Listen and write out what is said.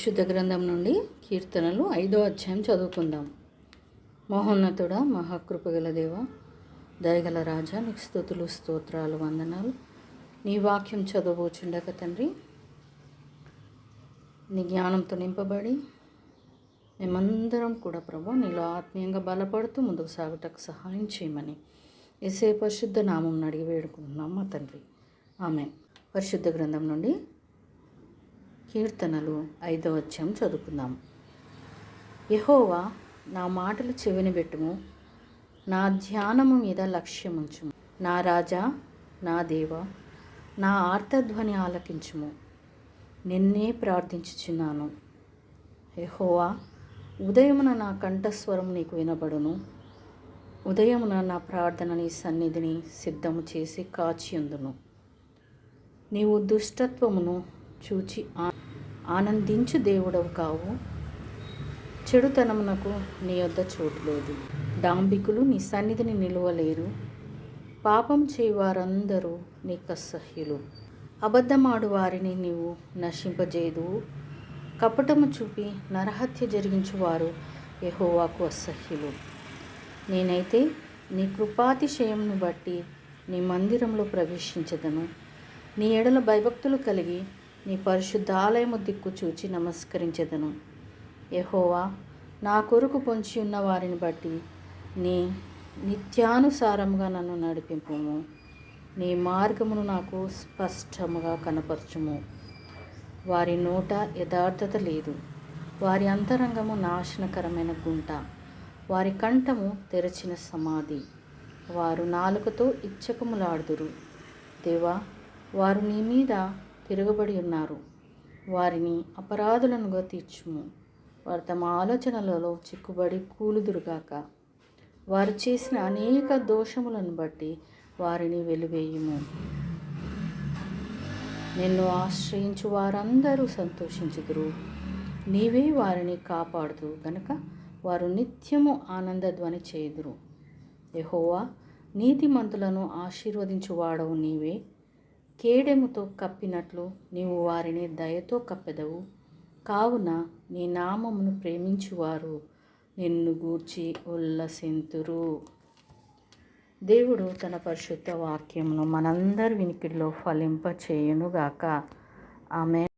పరిశుద్ధ గ్రంథం నుండి కీర్తనలు ఐదో అధ్యాయం చదువుకుందాం. మహోన్నతుడ మహాకృపగల దేవ దయగల రాజా నీకు స్థుతులు స్తోత్రాలు వందనాలు. నీ వాక్యం చదవబోచుండక తండ్రి నీ జ్ఞానంతో నింపబడి మేమందరం కూడా ప్రభు నీలో ఆత్మీయంగా బలపడుతూ ముందుకు సాగుటకు సహాయం చేయమని ఎసే పరిశుద్ధ నామం అడిగి వేడుకుంటున్నాం మా తండ్రి. ఆమె పరిశుద్ధ గ్రంథం నుండి కీర్తనలు ఐదవ అధ్యాయం చదువుకుందాం. యహోవా నా మాటలు చెవిని పెట్టుము నా ధ్యానము మీద లక్ష్యముంచుము. నా రాజా నా దేవ నా ఆర్తధ్వని ఆలకించుము. నిన్నే ప్రార్థించుచున్నాను. యహోవా ఉదయమున నా కంఠస్వరం నీకు వినబడును. ఉదయమున నా ప్రార్థన నీ సన్నిధిని సిద్ధము చేసి కాచియుందును. నీవు దుష్టత్వమును చూచి ఆ- ఆనందించు దేవుడవు కావు. చెడుతనమునకు నీ వద్ద చోటు లేదు. డాంబికులు నీ సన్నిధిని నిలువలేరు. పాపం చేయవారందరూ నీకు అసహ్యులు అబద్ధమాడు వారిని నీవు నశింపజేదు. కపటము చూపి నరహత్య జరిగించువారు యహోవాకు అసహ్యులు. నేనైతే నీ కృపాతిశయంను బట్టి నీ మందిరంలో ప్రవేశించదను. నీ ఎడల భయభక్తులు కలిగి నీ పరిశుద్ధ ఆలయము దిక్కు చూచి నమస్కరించదను. యహోవా నా కొరకు పొంచి ఉన్న వారిని బట్టి నీ నిత్యానుసారముగా నన్ను నడిపింపుము. నీ మార్గమును నాకు స్పష్టముగా కనపరచుము. వారి నోట యథార్థత లేదు. వారి అంతరంగము నాశనకరమైన గుంట. వారి కంఠము తెరచిన సమాధి. వారు నాలుకతో ఇచ్చకములాడుదురు. దేవా వారు నీ మీద తిరగబడి ఉన్నారు. వారిని అపరాధులనుగా తీర్చుము. వారు తమ ఆలోచనలలో చిక్కుబడి కూలుదురుగాక వారు చేసిన అనేక దోషములను బట్టి వారిని వెలివేయుము. నిన్ను ఆశ్రయించు వారందరూ సంతోషించుదురు. నీవే వారిని కాపాడుదు గనుక వారు నిత్యము ఆనందధ్వని చేయుదురు. యహోవా నీతిమంతులను ఆశీర్వదించువాడవు నీవే. కేడెముతో కప్పినట్లు నీవు వారిని దయతో కప్పెదవు. కావున నీ నామమును ప్రేమించువారు నిన్ను గూర్చి ఉల్లసింతురు. దేవుడు తన పరిశుద్ధ వాక్యమును మనందరి వినికిడిలో ఫలింప చేయునుగాక ఆమె